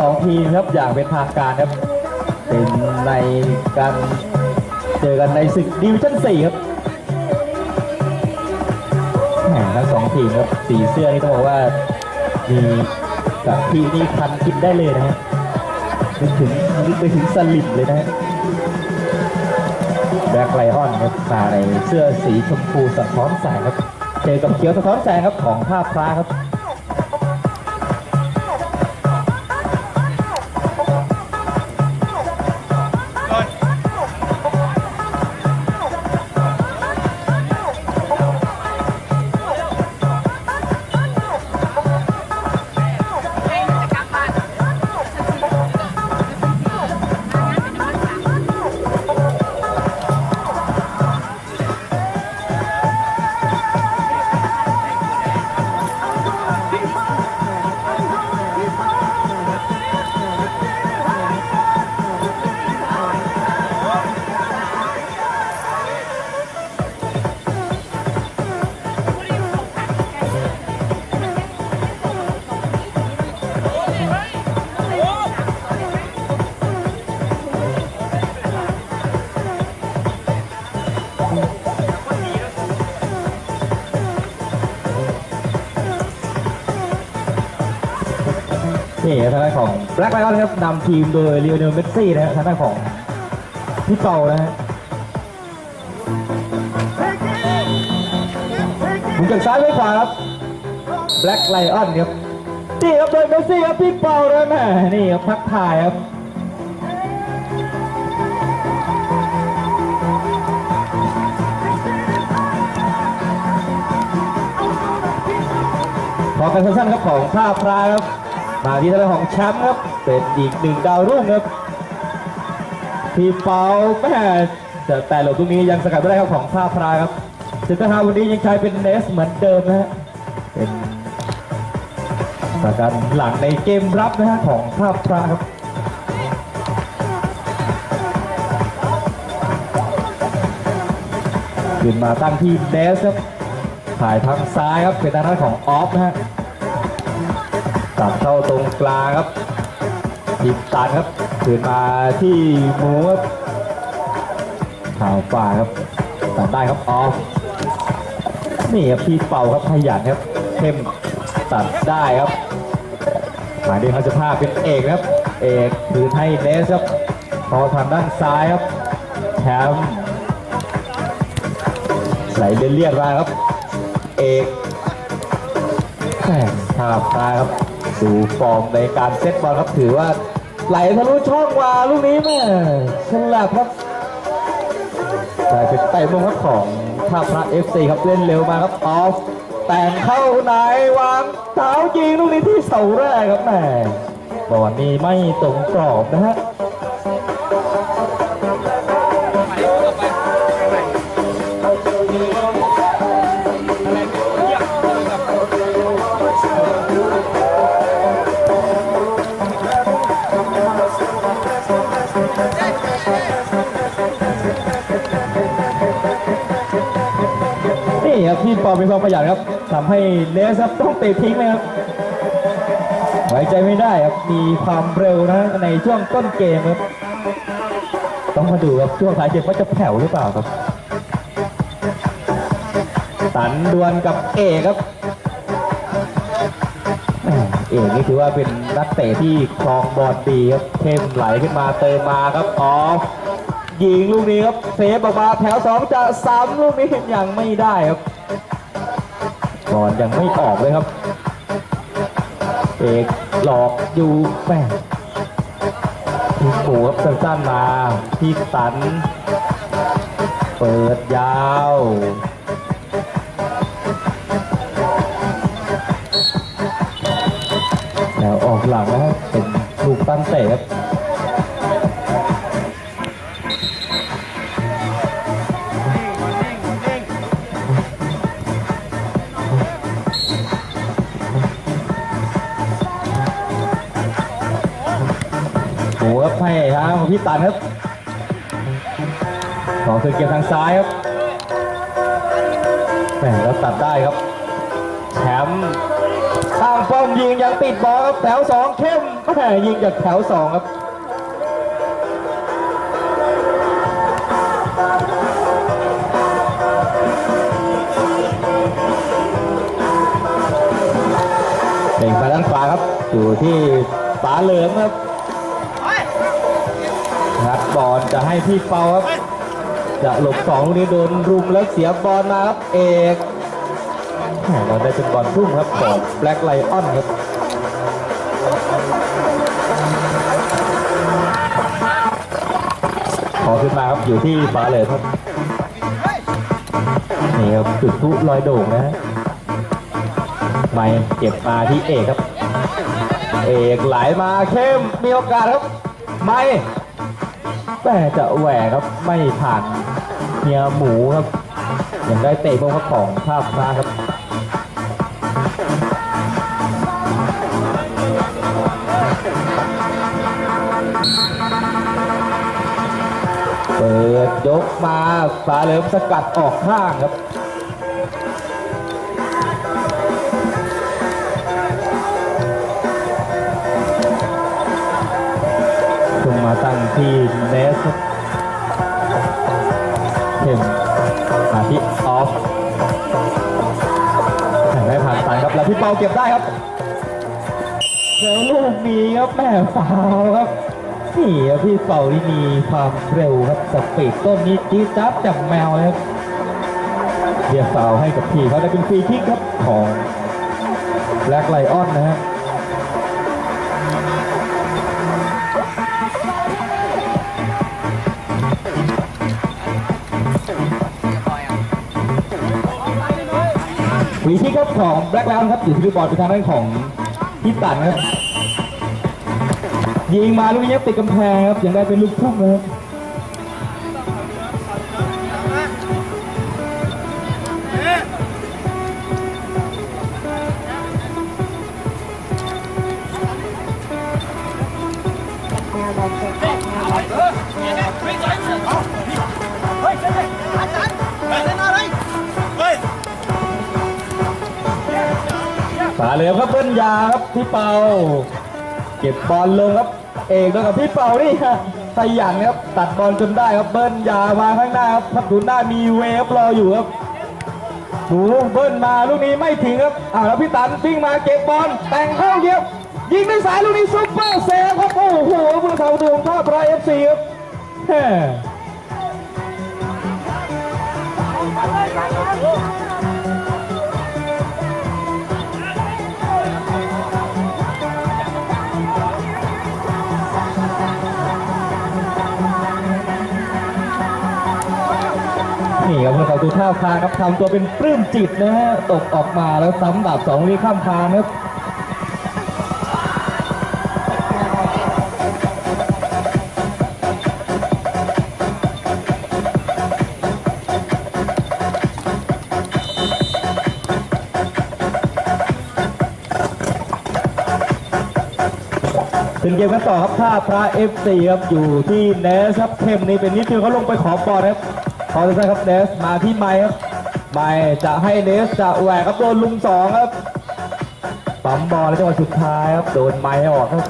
สองทีมครับอย่างเป็นทางการครับ เป็นในการเจอกันในศึกดิวิชั่น4ครับแหมทั้งสองทีมครับสีเสื้อนี่ต้องบอกว่ามีกับทีนี่คันกินได้เลยนะฮะนึกถึงนึกไปถึงสลิมเลยนะฮะแบล็คไลออนครับมาในเสื้อสีชมพูสะท้อนแสงครับ เจอกับเขียวสะท้อนแสงครับของท่าพระครับ นี่ทางด้านของแบล็กไลออนครับนำทีมโดยเลโอเนลเมสซี่นะฮะทางด้านของพี่เปานะฮะหมุนจากซ้ายไปขวาครับแบล็กไลออนครับนี่ครับโดยเมสซี่ครับพี่เปานะแม่นี่ครับทักทายครับขอกันสั้นๆครับของท่าพระครับ มาที่ทางด้านของแชมป์ครับ เป็นอีกหนึ่งดาวรุ่งครับพี่เปาแม่แต่แต่หลบตรงนี้ยังสกัดไม่ได้ครับของท่าพระครับเซนเตอร์ฮาวันนี้ยังใช้เป็นเนสเหมือนเดิมนะฮะเป็นสกัดหลังในเกมรับนะฮะของท่าพระครับขึ้นมาตั้งที่เนสครับถ่ายทางซ้ายครับเป็นทางด้านของออฟนะฮะ ตัดเข้าตรงกลางครับหยิบตันครับขึ้นมาที่หมูครับข่าวฝ่าครับตัดได้ครับออฟนี่ครับพี่เป่าครับขยันครับเข้มตัดได้ครับหมายเลขเขาจะภาเป็นเอกครับ เอกคืนให้เนสครับพอทางด้านซ้ายครับแชมป์ไหลเลียดๆมาครับ เอกแหม่ภาพตาครับ ดูฟอร์มในการเซตบอลครับถือว่าไหลทะลุช่องมาลูกนี้แม่ฉลับครับกลายเป็นไต่มุมครับของท่าพระเอฟซีครับเล่นเร็วมาครับออฟแต่งเข้าไหนวางเท้ายิงลูกนี้ที่เสาแรกครับแม่บอลนี้ไม่ตรงกรอบนะฮะ ครับพี่ปอมีความขยันครับทำให้เลสครับต้องเตะทิ้งเลยครับไว้ใจไม่ได้ครับมีความเร็วนะในช่วงต้นเกมครับต้องมาดูครับช่วงท้ายเกมว่าจะแผ่วหรือเปล่าครับตันดวลกับเอกครับเอกนี่ถือว่าเป็นนักเตะที่ครองบอลดีครับเข้มไหลขึ้นมาเติมมาครับออฟยิงลูกนี้ครับเซฟออกมาแถวสองจะซ้ำลูกนี้ยังไม่ได้ครับ บอลยังไม่ออกเลยครับ เอกหลอกอยู่แม่พี่หมูครับสั้นๆมาพี่ตัน เปิดยาวแล้วออกหลังนะครับเป็นลูกตั้งเตะครับ ครับให้ทางของพี่ตันครับของคืนเกมทางซ้ายครับแหมแล้วตัดได้ครับ แชมป์ตั้งป้อมยิงยังติดบอลครับแถวสองเข้มแหม่ยิงจากแถวสองครับเป่งไปด้านขวาครับ อยู่ที่ฝาเหลืองครับ งัดบอลจะให้พี่เปาครับ จะหลบสองนี้โดนรุมแล้วเสียบอลมาครับเอกแหม่เราได้เป็นบอลทุ่มครับของแบล็กไลออนครับขอขึ้นมาครับอยู่ที่ฝาเลืองครับนี่ครับจุดพลุลอยโด่งนะฮะไม่เก็บมาที่เอกครับ เอกไหลมาเข้มมีโอกาสครับ ไม่ แต่จะแหวกครับไม่ผ่านเฮียหมูครับยังได้เตะบอลครับของภาพฟ้าครับเปิดยกมาสาเหลิมสกัดออกข้างครับ ที่เนสเข้มมาที่ออฟแต่ไม่ผ่านตันครับ แล้วพี่เปาเก็บได้ครับแล้วลูกนี้ครับแม่ฟาวครับนี่ครับพี่เปาที่มีความเร็วครับสปีดต้นนี้จี๊ดจับจากแมวเลยครับเรียกฟาวให้กับทีเขาได้เป็นฟรีคิกครับของแบล็กไลออนนะฮะ ฟรีคิกครับของแบล็กแล้วครับอยู่ที่บอลไปทางด้านของพี่ตันครับยิงมาลูกนี้ติดกำแพงครับยังได้เป็นลูกทุ่มนะครับ ฝาเหลืองครับเบิ้ลยาครับพี่เปาเก็บบอลลงครับ เอกแล้วกับพี่เปานี่ฮะขยันครับตัดบอลจนได้ครับเบิ้ลยามาข้างหน้าครับพัดูหน้ามีเวฟรออยู่ครับหนูเบิ้ลมาลูกนี้ไม่ถึงครับอ้าวแล้วพี่ตันวิ่งมาเก็บบอลแต่งเข้าเยียบยิงด้วยสายลูกนี้ซุปเปอร์เซฟครับโอ้โหผู้สาวดวงท่าพระเอฟซีครับแม่ นี่ครับผู้สาวดูท่าพาครับทำตัวเป็นปลื้มจิตนะฮะตกออกมาแล้วซ้ำดับสองนี้ข้ามคานครับเป็นเกมกันต่อครับท่าพระ FC ครับอยู่ที่เนสครับเข้มนี่เป็นนิดนึงเขาลงไปขอบอลครับ พอจะใช่ครับเนสมาที่ไมค์ครับไม้จะให้เนสจะแหวกครับโดนลุงสองครับปั๊มบอลแล้วจังหวะสุดท้ายครับโดนไม้ออกครับ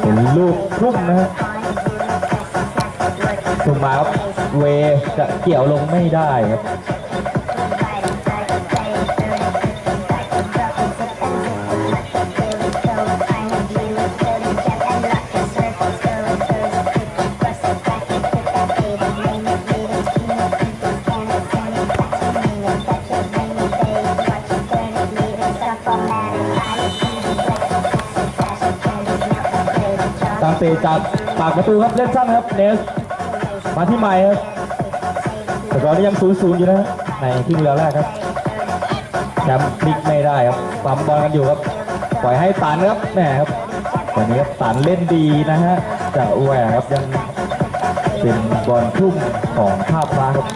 เป็นลูกทุ่มนะฮะทุ่มมาครับเวจะเกี่ยวลงไม่ได้ครับ ตามเตะจากปากประตูครับเล่นสั้นครับเนสมาที่ใหม่ครับแต่ตอนนี้ยังศูนย์ศูนย์อยู่นะฮะในครึ่งเวลาแรกครับแชมป์พลิกไม่ได้ครับปั๊มบอลกันอยู่ครับปล่อยให้ตันครับแหมครับวันนี้ครับตันเล่นดีนะฮะจะแหวครับยังเป็นบอลทุ่มของภาพฟ้าครับ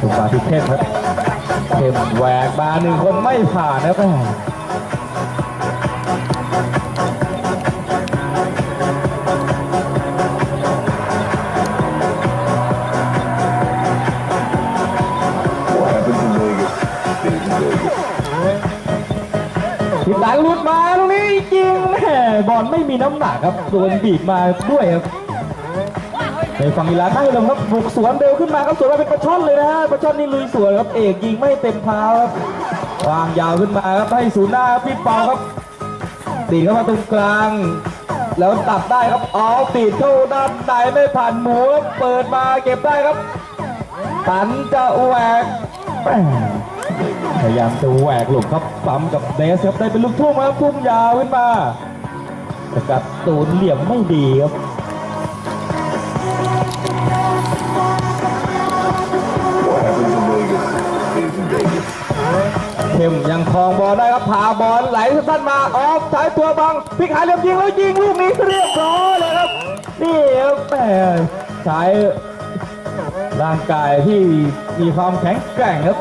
ถูกมาที่เข้มครับเข้มแหวกมาหนึ่งคนไม่ผ่านนะครับ อลไม่มีน้ำหนักครับโดนบีบมาด้วยครับในฝั่งอีลาได้ลงครับบุกสวนเร็วขึ้นมาครับสวนมาเป็นปลาช่อนเลยนะฮะปลาช่อนนี่ลุยสวนครับเอกยิงไม่เต็มเท้าครับวางยาวขึ้นมาครับให้ศูนย์หน้าพี่เปาครับตีเข้ามาตรงกลาง แล้วตัดได้ครับอ๋อตีเข้าด้านในไม่ผ่านหมูเปิดมาเก็บได้ครับตันจะแหวกพยายามจะแหวกหลบครับปั๊มกับเดสครับได้เป็นลูกทุ่งครับทุ่มยาวขึ้นมา แต่กับตูนเหลี่ยมไม่ดีครับเข้มยังคลองบอลได้ครับพาบอลไหลสั้นมาออฟใช้ตัวบังพิกหาเหลี่ยมยิงแล้วยิงลูกนี้เรียบร้อยเลยครับนี่ครับแหมใช้ร่างกายที่มีความแข็งแกร่งครับ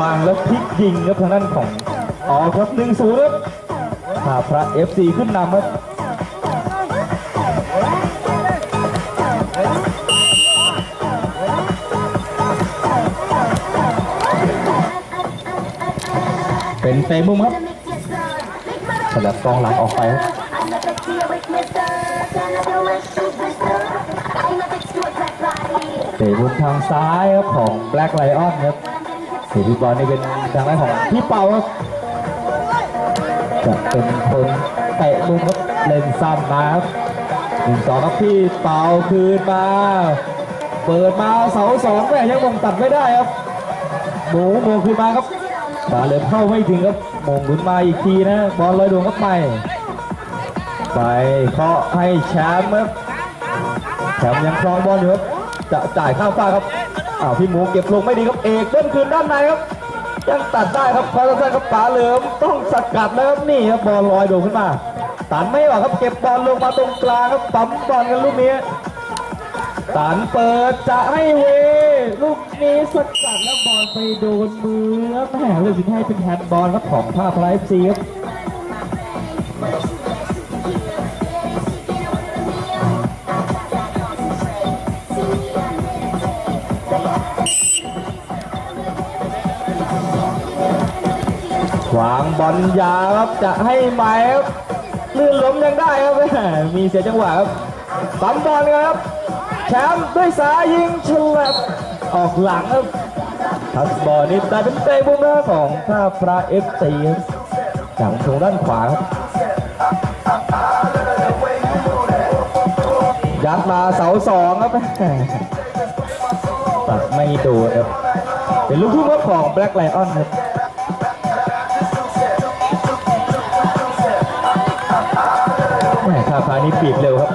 บังแล้วพลิกยิงครับทางด้านของออครับหนึ่งศูนย์ครับพาพระ FC ขึ้นนำครับ เป็นเตะมุมครับสลับกองหลังออกไปครับเตะมุมทางซ้ายครับของ Black Lion ครับเตะที่บอลนี่เป็นทางด้านของพี่เปาครับจะเป็นคนเตะมุมครับเล่นซ้ำมาครับหนึ่งสองครับพี่เปาคืนมา เปิดมาเสาสองแม่ยังมงตัดไม่ได้ครับหมูโมงคืนมาครับ บาเลนเข้าไม่ถึงครับมงหลุนมาอีกทีนะบอลลอยดวงครับไป ไปเคาะให้แชมป์ครับแถมยังครองบอลอยู่ครับจะจ่ายข้ามฟ้าครับอ้าวพี่หมูเก็บลงไม่ดีครับเอกเล่นคืนด้านในครับยังตัดได้ครับพอสั้นครับป๋าเหลิมต้องสกัดแล้วครับนี่ครับบอลลอยโดดขึ้นมาตันไม่ออกครับเก็บบอลลงมาตรงกลางครับปั๊มบอลกันลูกนี้ตันเปิดจะให้เว นี้สกัดแล้วบอลไปโดนมือครับแหมเลยถึงให้เป็นแฮนด์บอลครับของท่าพลายเอฟซีครับวางบอลยาวครับจะให้ไหมครับลื่นล้มยังได้ครับแหมมีเสียจังหวะครับปั๊มบอลครับแชมป์ด้วยสายยิงฉลับ ออกหลังครับทัสบอลนี่ได้เป็นเตะมุมหน้าของท่าพระเอฟซีครับจากตรงด้านขวาครับยัดมาเสาสองครับตัดไม่โดนครับเป็นลูกทุ่งของแบล็กไลออนครับแม่ท่าพานี้ปีบเร็วครับ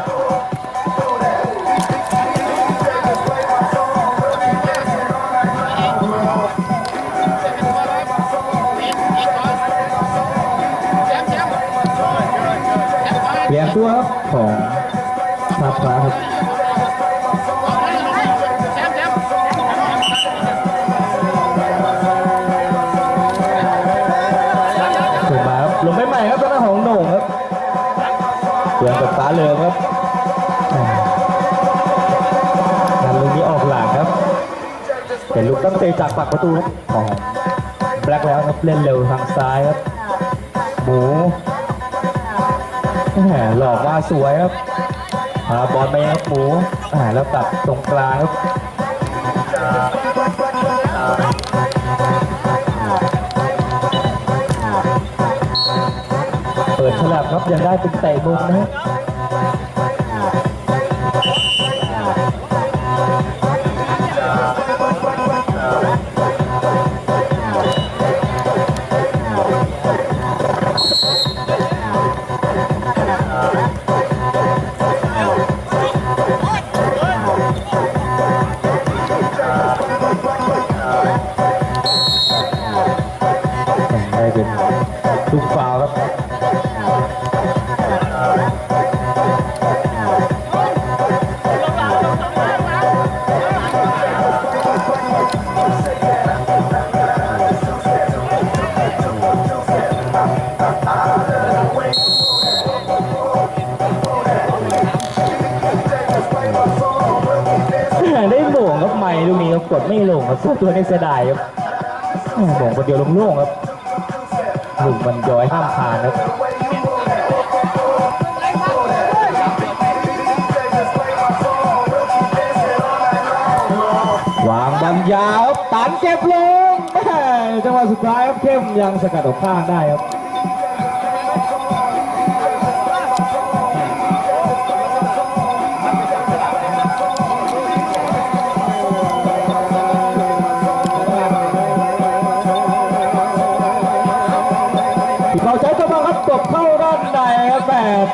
ัวครับของท่าพาครับถูกมาครับลงไปใหม่ครับทางด้านของโหน่งครับเปลี่ยนกับฟ้าเหลือครับการลูกนี้ออกหลังครับเป็นลูกตั้งเตะจากปากประตูครับของแบล็กแล้วครับเล่นเร็วทางซ้ายครับหมู แหมหลอกว่าสวยครับพาบอลไปครับหมูแหมแล้วตัดตรงกลางครับเปิดฉลับครับยังได้เป็นเตะมุมนะ ไม่ลงครับตัวตัวนี้เสียดายครับแหม่งคนเดียวลงโล่งครับนุ่มบรรยอยห้ามขาดครับวางบอลยาวตันเก็บลงจังหวะสุดท้ายครับเข้มยังสกัดออกข้างได้ครับ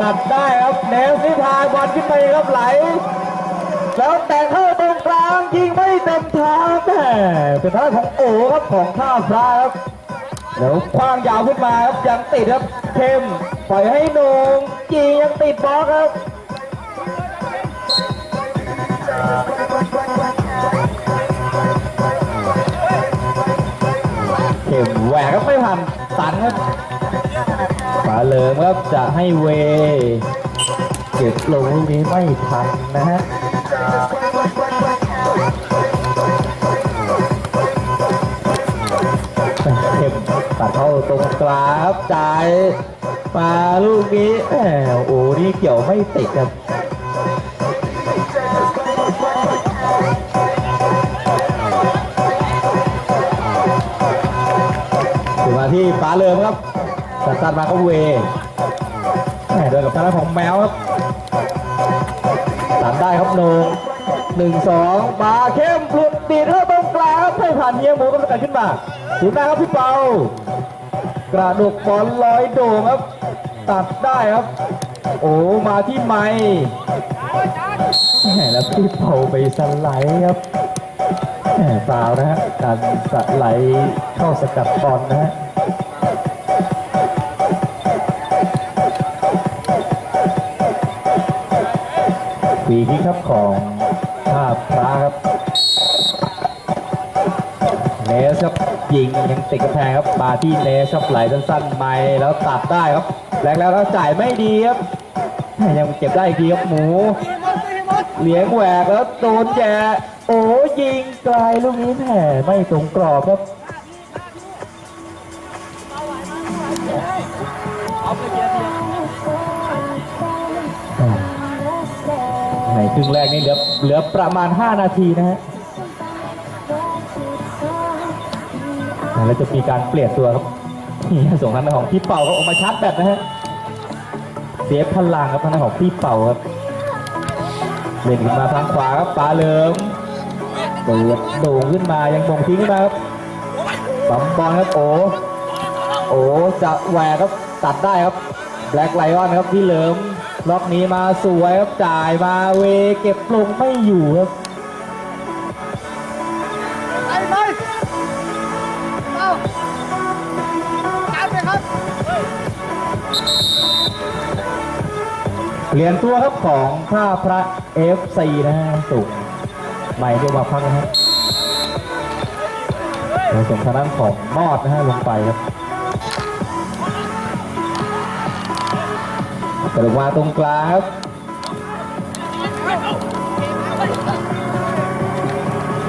ตัดได้ครับเนสนิพาบอลขึ้นไปครับไหล แล้วแต่งเข้าตรงกลางยิงไม่เต็มทางแหมเป็นทาของโอครับของท่าพระครับแล้วคว้างยาวขึ้นมาครับยังติดครับเข้มปล่อยให้โหนงยิงยังติดบล็อกครับเข็มแหวกครับไม่ผ่านสันครับาเลิมครับจะให้เว เก็บลงลูกนี้ไม่ทันนะฮะเข็มตัดเข้าตรงกลางครับจ่ายมาลูกนี้แหมโอ้นี่เกี่ยวไม่ติดครับถึงมาที่ฟ้าเริมครับ ตัดตัดมาเขาเวเดินกับทางด้านของแมวครับตัดได้ครับโหนงหนึ่งสองมาเข้มหลุดดีดเข้าตรงกลางครับให้ผ่านเฮียหมูก็สกัดขึ้นมาถึงหน้ครับพี่เปากระดกบอลลอยโด่งครับ ตัดได้ครับ โอ้มาที่ไม้แหมแล้วพี่เปาไปสไลด์ครับแหมฟาวนะฮะการสไลด์เข้าสกัดบอลนะฮะ ปีคิกครับของท่าพระครับเนสครับยิงยังติดกระแพงครับมาที่เนสครับไหลสั้นๆไม่แล้วตัดได้ครับแรงแล้วแล้วจ่ายไม่ดีครับยังเก็บได้อีกทีครับหมูเหลียงแหวกแล้วโดนแย่โอ้ยิงไกลลูกนี้แหมไม่ตรงกรอบครับ ครึ่งแรกนี่เหลือเหลือประมาณ 5 นาทีนะฮะแล้วจะมีการเปลี่ยนตัวครับนี่ส่งทางด้านของพี่เป่าเขาออกมาชาร์จแบตนะฮะเสียพลังครับทางด้านของพี่เป่าครับเล่นขึ้นมาทางขวาครับปาเหลิมเปิดโด่งขึ้นมายังบ่งทิ้งขึ้นมาครับปั๊มบอลครับโอโอจะแหวกครับตัดได้ครับแบล็กไลออนครับพี่เหลิม ล็อกนี้มาสวยครับจ่ายมาเวเก็บลงไม่อยู่ครับเปลี่ยนตัวครับของท่าพระ FC นะฮะสูงใหม่ด้วยมาพักนะฮะเราส่งทางด้านของมอดนะฮะลงไปครับ กระดูกมาตรงกลางครับ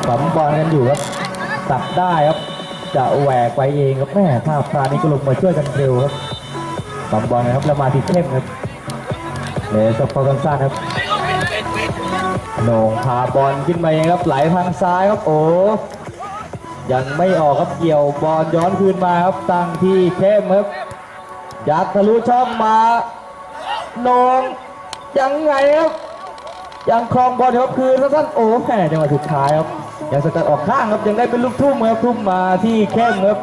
ปั๊มบอลกันอยู่ครับตัดได้ครับ จะแหวกไปเองครับแม่ถ้าพรานี่ก็ลงมาช่วยกันเร็วครับปั๊มบอลนะครับแล้วมาที่เข้มครับเลยสปอร์ตันซ่านครับโหน่งพาบอลขึ้นมาเองครับไหลทางซ้ายครับโอ้ยังไม่ออกครับเกี่ยวบอลย้อนคืนมาครับตั้งที่เข้มครับยัดทะลุช่องมา โหนงยังไงครับ ยังครองบอลครับคือสั้นโอ้แหมจังหวะสุดท้ายครับยังสกัดออกข้างครับยังได้เป็นลูกทุ่มครับทุ่มมาที่เข้มครับ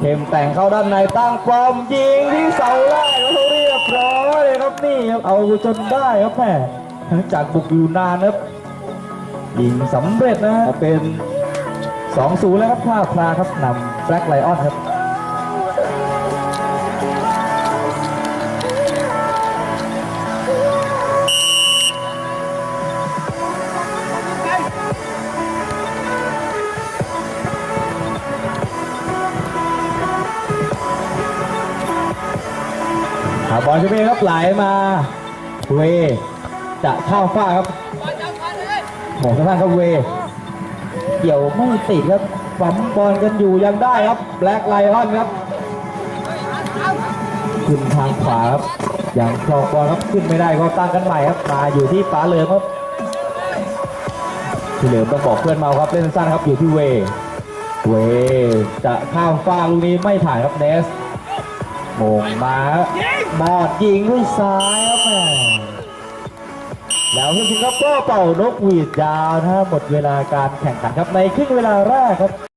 เข้มแต่งเข้าด้านในตั้งปอมยิงที่เสาแรกแล้วเรียบร้อยเลยครับนี่ครับเอาจนได้ครับแหมหลังจากบุกอยู่นานครับยิงสำเร็จนะเป็น 2-0 แล้วครับท่าพลาครับนำแบล็กไลออนครับ บอลใช่ไหมครับไหลมาเวจะเข้าฟ้าครับหมงสั้นครับเว เกี่ยวไม่ติดครับปั๊มบอลกันอยู่ยังได้ครับแบล็กไลออนครับขึ้นทางขวาครับอย่างคลองบอลครับขึ้นไม่ได้ก็ตั้งกันใหม่ครับมาอยู่ที่ฟ้าเหลิมครับที่เหลิมต้องบอกเพื่อนมาครับเล่นสั้นครับอยู่ที่เว เวจะข้ามฟ้าลูกนี้ไม่ผ่านครับเนส มงมาบอดยิงด้วยซ้ายครับแม่แล้วผู้ชิงครับก็เป่านกหวีดยาวนะฮะหมดเวลาการแข่งขันครับในครึ่งเวลาแรกครับ